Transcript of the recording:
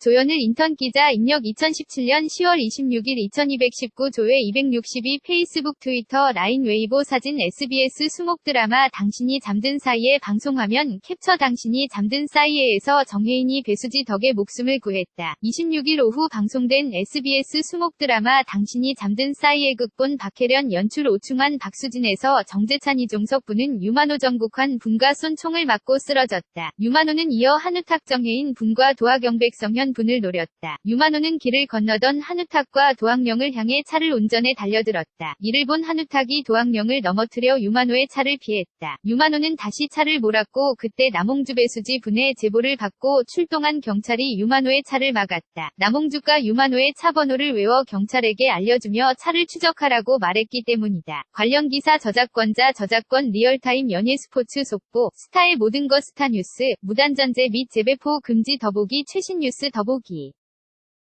조현일 인턴 기자 입력 2017년 10월 26일 2219 조회 262 페이스북 트위터 라인 웨이보 사진 SBS 수목 드라마 당신이 잠든 사이에 방송화면 캡처 당신이 잠든 사이에에서 정혜인이 배수지 덕에 목숨을 구했다. 26일 오후 방송된 SBS 수목 드라마 당신이 잠든 사이에 극본 박혜련 연출 오충환 박수진에서 정재찬 이종석 분은 유만호 정국환 분과 손총을 맞고 쓰러졌다. 유만호는 이어 한우탁 정혜인 분과 도하경백 성현 분을 노렸다. 유만호는 길을 건너던 한우탁과 도학령을 향해 차를 운전해 달려들었다. 이를 본 한우탁이 도학령을 넘어뜨려 유만호의 차를 피했다. 유만호는 다시 차를 몰았고 그때 남홍주 배수지 분의 제보를 받고 출동한 경찰이 유만호의 차를 막았다. 남홍주가 유만호의 차 번호를 외워 경찰에게 알려주며 차를 추적하라고 말했기 때문이다. 관련 기사 저작권자 저작권 리얼타임 연예 스포츠 속보 스타의 모든 것 스타 뉴스 무단전제 및 재배포 금지 더보기 최신 뉴스 더보기